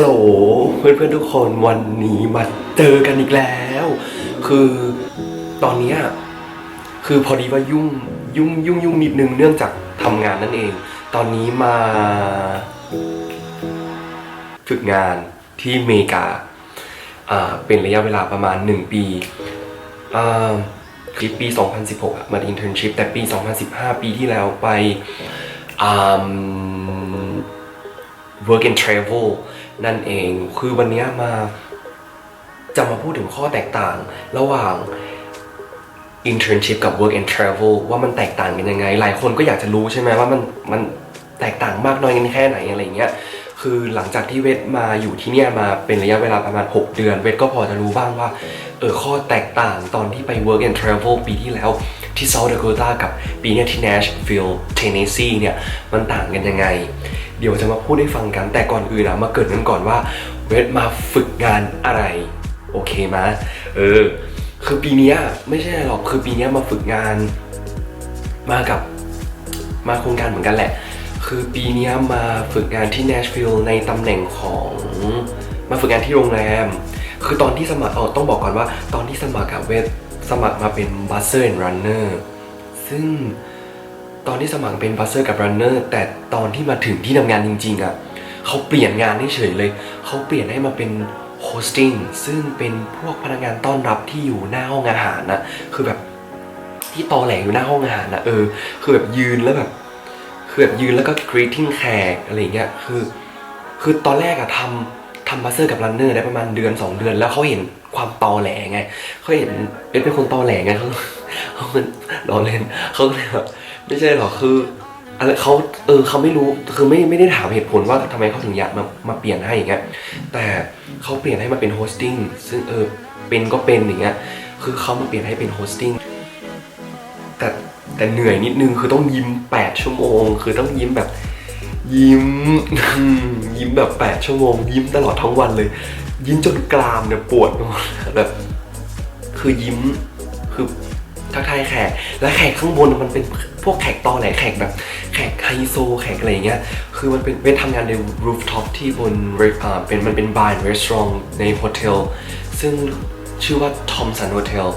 ฮัลโหลเพื่อนๆทุกคนวันนี้มาเจอกันอีกแล้ว คือตอนนี้คือพอดีว่ายุ่งยุ่งยุ่งยุ่งนิดนึงเนื่องจากทำงานนั่นเอง ตอนนี้มา ฝึกงานที่อเมริกาอ่าเป็นระยะเวลาประมาณ 1 ปีอ่าคือปี 2016อะมาอินเทอร์นชิพแต่ปี 2015 ปีที่แล้วไปอ่า work and travel นั่นเอง คือวันนี้มาจะมาพูดถึงข้อแตกต่าง ระหว่าง internship กับ work and travel ว่ามันแตกต่างกันยังไง หลายคนก็อยากจะรู้ใช่ไหมว่ามันมันแตกต่างมากน้อยกันแค่ไหนอะไรเงี้ย คือหลังจากที่เวทมาอยู่ที่เนี่ยมาเป็นระยะเวลาประมาณ 6 เดือน เวทก็พอจะรู้บ้างว่า เออข้อแตกต่างตอนที่ไป work and travel ปีที่แล้ว ที่ South Dakota กับปีนี้ที่ Nashville Tennessee เนี่ยมันต่างกันยังไง เดี๋ยวจะมาพูดให้ฟังกันแต่ก่อนอื่นอะมาเกิดกันก่อนว่าเวทมาฝึกงานอะไร โอเคไหมเออ คือปีนี้ไม่ใช่หรอกคือปีนี้มาฝึกงานมากับมาโครงการเหมือนกันแหละ คือปีนี้มาฝึกงานที่ Nashville ในตำแหน่งของมาฝึกงานที่โรงแรม คือตอนที่สมัครเออต้องบอกก่อนว่า ตอนที่สมัครกับเวท สมัครมาเป็น Buzzer and Runner ซึ่งตอนที่สมัครเป็นบัสเซอร์กับรันเนอร์แต่ตอนที่มาถึงที่ทำงานจริงๆอะ่ะเขาเปลี่ยนงานให้เฉยเลย เขาเปลี่ยนให้มาเป็นโฮสติ้งซึ่งเป็นพวกพนักงานต้อนรับที่อยู่หน้าห้องอาหารนะคือแบบที่ตอแหลอยู่หน้าห้องอาหารนะเออ คือแบบยืนแล้วแบบคือแบบยืนแล้วก็ greeting แขกอะไรเงี้ยคือ คือตอนแรกอะทำ ทำบัสเซอร์กับรันเนอร์ได้ประมาณเดือน 2 เดือน แล้วเขาเห็นความตอแหลไงเขาเห็นเป็นเป็นคนตอแหลไงเขาเขามันล้อเล่นเขาก็เลยแบบไม่ใช่หรอกคืออะไรเขาเออเขาไม่รู้คือไม่ไม่ได้ถามเหตุผลว่าทำไมเขาถึงอยากมามาเปลี่ยนให้อย่างเงี้ยแต่เขาเปลี่ยนให้มาเป็นโฮสติ้งซึ่งเออเป็นก็เป็นอย่างเงี้ยคือเขามาเปลี่ยนให้เป็นโฮสติ้งแต่แต่เหนื่อยนิดนึงคือต้องยิ้ม 8 ชั่วโมง คือต้องยิ้มแบบ ยิ้มยิ้มแบบ 8 ชั่วโมง ยิ้มตลอดทั้งวันเลย ยิ้มจนกรามเนี่ยปวดแบบคือยิ้มคือทักทายแขก และแขกข้างบนมันเป็นพวกแขกตอแหลแขกแบบแขกไฮโซแขกอะไรอย่างเงี้ย คือมันเป็นเวททำงานใน rooftop ที่บนอ่าเป็นมันเป็นบาร์รีสอร์ทในโฮเทลซึ่งชื่อว่า Thompson Hotel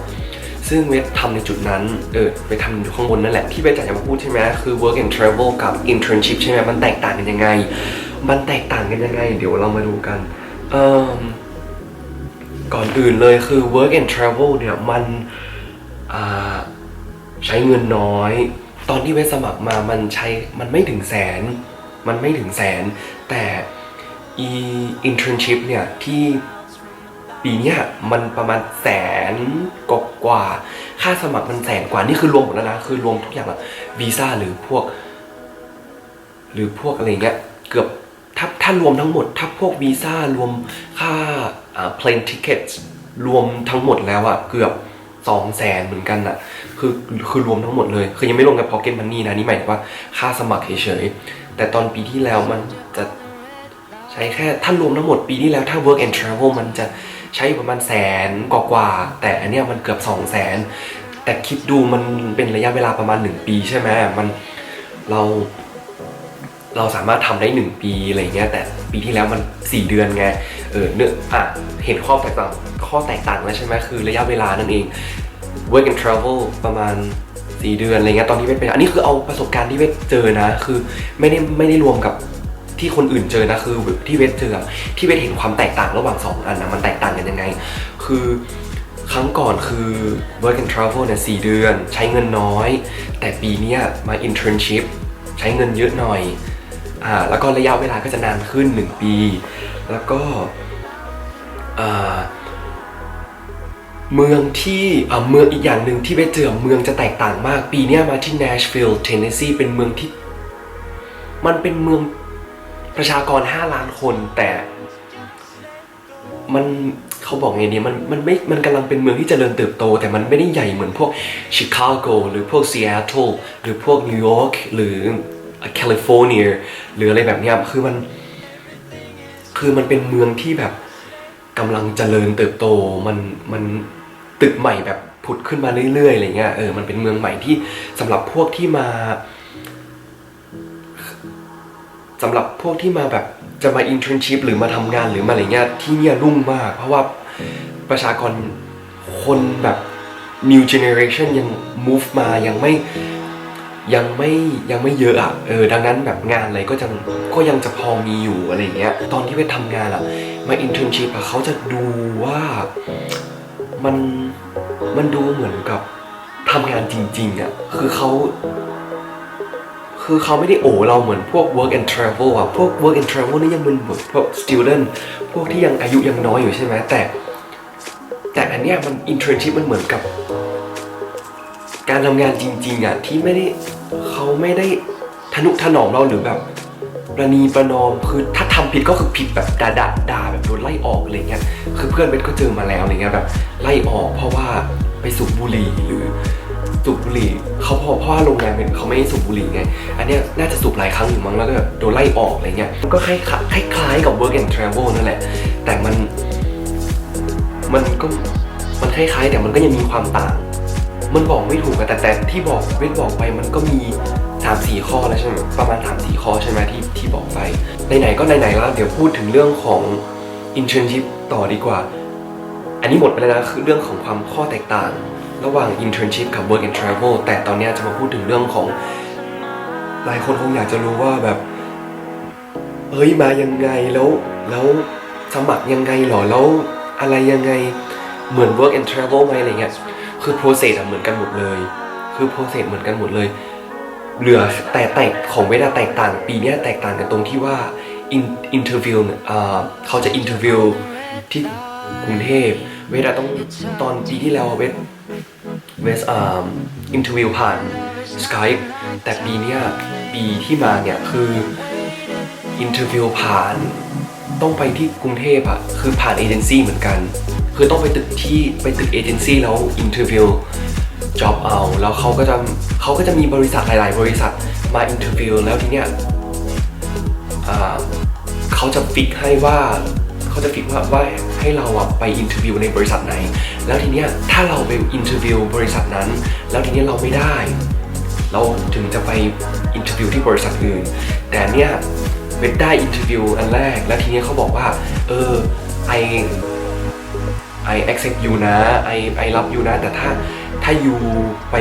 ซึ่งเวททำในจุดนั้น เออเวทำอยู่ข้างบนนั่นแหละ ที่เวทจะมาพูดใช่ไหมคือ work and travel กับ internship ใช่ไหมมันแตกต่างกันยังไง มันแตกต่างกันยังไง เดี๋ยวเรามาดูกันเออก่อนอื่นเลยคือ work and travel เนี่ยมันใช้เงินน้อย ตอนที่เวทสมัครมามันใช้มันไม่ถึงแสน มันไม่ถึงแสน แต่อี internship เนี่ยที่ ปีเนี้ยมันประมาณแสนกกว่า ค่าสมัครมันแสนกว่า นี่คือรวมหมดแล้วนะ คือรวมทุกอย่างแบบวีซ่าหรือพวก หรือพวกอะไรเงี้ย เกือบถ้าถ้ารวมทั้งหมด ถ้าพวกวีซ่ารวมค่าอ่า plane tickets รวมทั้งหมดแล้วอะเกือบสองแสนเหมือนกันอะคือคือรวมทั้งหมดเลย คือยังไม่รวมกับ pocket money นะนี่หมายถึงว่าค่าสมัครเฉยๆแต่ตอนปีที่แล้วมันจะใช้แค่ถ้ารวมทั้งหมดปีที่แล้วถ้า work and travel มันจะ ใช้ประมาณแสนกว่าๆแต่อันเนี้ยมันเกือบสองแสนแต่คิดดูมันเป็นระยะเวลาประมาณหนึ่งปีใช่ไหมมันเราเราสามารถทำได้ 1 ปีอะไรเงี้ยแต่ปีที่แล้วมัน 4 เดือนไงเออเนื้ออะเห็นข้อแตกต่างข้อแตกต่างแล้วใช่ไหมคือระยะเวลานั่นเอง work and travel ประมาณ 4 เดือนอะไรเงี้ยตอนที่เวทไปอันนี้คือเอาประสบการณ์ที่เวทเจอนะ คือไม่ได้ไม่ได้รวมกับ ที่คนอื่นเจอนะคือที่เวทเจอที่เวทเห็นความแตกต่างระหว่างสองอันนะมันแตกต่างกันยังไง คือครั้งก่อนคือ work and travel เนี่ยสเดือน ใช้เงินน้อย แต่ปีเนี้ยมา internship ใช้เงินเยอะหน่อยอ่าแล้วก็ระยะเวลาก็จะนานขึ้น 1 ปี แล้วก็เมืองที่อ่าเมืองอีกอย่างหนึ่งที่ไปเจอเมืองจะแตกต่างมาก ปีเนี้ยมาที่ Nashville Tennessee เป็นเมืองที่ มันเป็นเมือง ประชากร 5 ล้านคนแต่ มันเขาบอกไงดีมันมันไม่มันกำลังเป็นเมืองที่เจริญเติบโต แต่มันไม่ได้ใหญ่เหมือนพวกชิคาโกหรือพวกซีแอตเทิลหรือพวกนิวยอร์กหรือแคลิฟอร์เนียหรืออะไรแบบเนี้ยคือมัน คือมันเป็นเมืองที่แบบกำลังเจริญเติบโตมันมันตึกใหม่แบบผุดขึ้นมาเรื่อยๆอะไรเงี้ยเออมันเป็นเมืองใหม่ที่สำหรับพวกที่มา สำหรับพวกที่มาแบบจะมา internship หรือมาทำงานหรือมาอะไรเงี้ยที่เนี่ยรุ่งมาก เพราะว่าประชากรคนแบบ new generation ยัง move มายังไม่ยังไม่ยังไม่เยอะอะเออดังนั้นแบบงานอะไรก็จะก็ยังจะพอมีอยู่อะไรเงี้ยตอนที่ไปทำงานอะ มา internship อะเขาจะดูว่ามันมันดูเหมือนกับทำงานจริงๆอะคือเขา คือเขาไม่ได้โอ้เราเหมือนพวก work and travel อะพวก work and travel นี่ยังเป็นแบบพวก student พวกที่ยังอายุยังน้อยอยู่ใช่ไหมแต่ แต่อันเนี้ยมัน internship มันเหมือนกับ การทำงานจริงๆอะที่ไม่ได้เขาไม่ได้ทนุถนอมเราหรือแบบประนีประนอมคือถ้าทำผิดก็คือผิดแบบด่าด่าด่าแบบโดนไล่ออกอะไรเงี้ยคือเพื่อนเบนก็เจอมาแล้วอะไรเงี้ยแบบไล่ออกเพราะว่าไปสูบบุหรี่หรือ สูบบุหรี่เขาพอเพราะว่าโรงแรมเป็นเขาไม่ให้สูบบุหรี่ไง อันเนี้ยน่าจะสูบหลายครั้งอยู่มั้งแล้วก็แบบโดนไล่ออกอะไรเงี้ยมันก็คล้ายคล้ายคล้ายกับ work and travel นั่นแหละ แต่มันมันก็มันคล้ายๆ แต่มันก็ยังมีความต่าง มันบอกไม่ถูกอะแต่แต่ที่บอกเว้นบอกไปมันก็มีสามสี่ข้อแล้วใช่ไหมประมาณสามสี่ข้อใช่ไหมที่ที่บอกไปไหนๆก็ไหนๆแล้วเดี๋ยวพูดถึงเรื่องของ internship ต่อดีกว่า อันนี้หมดไปแล้วนะคือเรื่องของความข้อแตกต่าง ระหว่าง internship กับ work and travel แต่ตอนนี้จะมาพูดถึงเรื่องของ หลายคนคงอยากจะรู้ว่าแบบเฮ้ยมายังไงแล้วแล้วสมัครยังไงหรอแล้วอะไรยังไงเหมือน work and travel ไหมอะไรเงี้ยคือ process เหมือนกันหมดเลย คือ process เหมือนกันหมดเลย เหลือแต่แตกของเวลาแตกต่าง ปีนี้แตกต่างกันตรงที่ว่า interview เนี่ยอ่าเขาจะ interview ที่กรุงเทพเวลาต้องตอนปีที่แล้วเวท เวสอ่า interview ผ่าน Skype แต่ปีเนี้ยปีที่มาเนี่ยคือ interview ผ่าน ต้องไปที่กรุงเทพอะคือผ่านเอเจนซี่เหมือนกัน คือต้องไปตึกที่ไปตึกเอเจนซี่แล้ว interview job เอาแล้วเขาก็จะเขาก็จะมีบริษัทหลาย ๆ บริษัทมา interview แล้วทีเนี้ยเขาจะฟิกให้ว่า เขาจะฟิกว่าว่าให้เราอะไป interview ในบริษัทไหน แล้วทีเนี้ยถ้าเราไป interview บริษัทนั้น แล้วทีเนี้ยเราไม่ได้ เราถึงจะไปอินเทอร์วิวที่บริษัทอื่น แต่เนี่ยเวทได้อินเทอร์วิวอันแรก แล้วทีเนี้ยเขาบอกว่า เออ I I accept you นะ I I รับ you นะ แต่ถ้าถ้า you ไป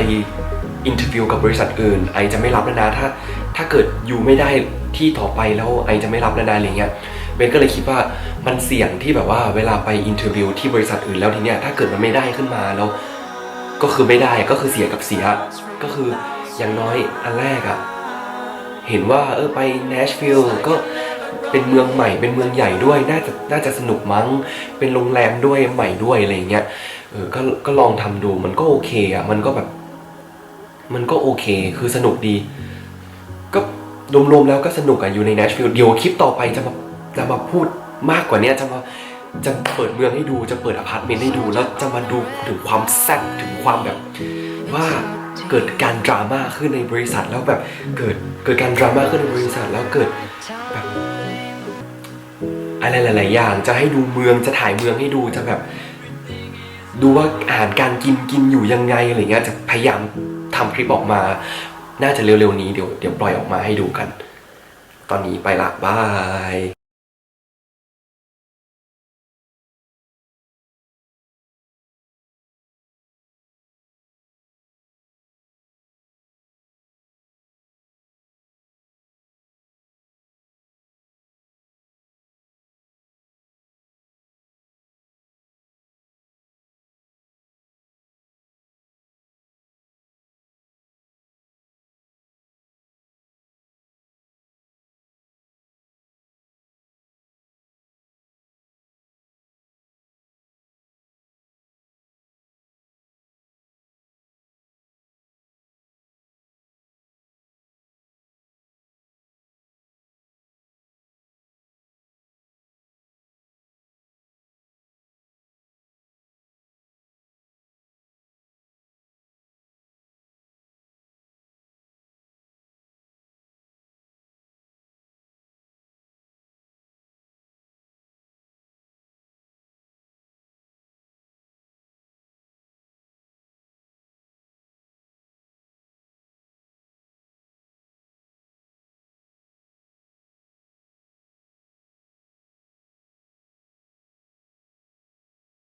อินเทอร์วิวกับบริษัทอื่น ไอจะไม่รับแล้วนะถ้าถ้าเกิด you ไม่ได้ที่ต่อไปแล้วไอจะไม่รับแล้วนะอะไรเงี้ย เบนก็เลยคิดว่ามันเสี่ยงที่แบบว่าเวลาไปอินเทอร์วิวที่บริษัทอื่นแล้วทีเนี้ยถ้าเกิดมันไม่ได้ขึ้นมาแล้ว ก็คือไม่ได้ก็คือเสียกับเสีย ก็คืออย่างน้อยอันแรกอะเห็นว่าเออไปเนชฟิลด์ก็เป็นเมืองใหม่เป็นเมืองใหญ่ด้วยน่าจะน่าจะสนุกมั้ง เป็นโรงแรมด้วยใหม่ด้วยอะไรเงี้ยเออก็ก็ลองทำดูมันก็โอเคอะมันก็แบบ มันก็โอเคคือสนุกดี ก็รวมๆแล้วก็สนุกอะอยู่ในเนชฟิลด์เดี๋ยวคลิปต่อไปจะมา จะมาพูดมากกว่านี้จะมาจะเปิดเมืองให้ดูจะเปิดอพาร์ตเมนต์ให้ดูแล้วจะมาดูถึงความแซ่บถึงความแบบว่าเกิดการดราม่าขึ้นในบริษัทแล้วแบบเกิดเกิดการดราม่าขึ้นในบริษัทแล้วเกิดแบบอะไรหลาย ๆ อย่าง จะให้ดูเมืองจะถ่ายเมืองให้ดูจะแบบ ดูว่าอาหารการกินกินอยู่ยังไงอะไรเงี้ยจะพยายามทำคลิปออกมา น่าจะเร็ว ๆ นี้เดี๋ยวเดี๋ยวปล่อยออกมาให้ดูกัน ตอนนี้ไปละบาย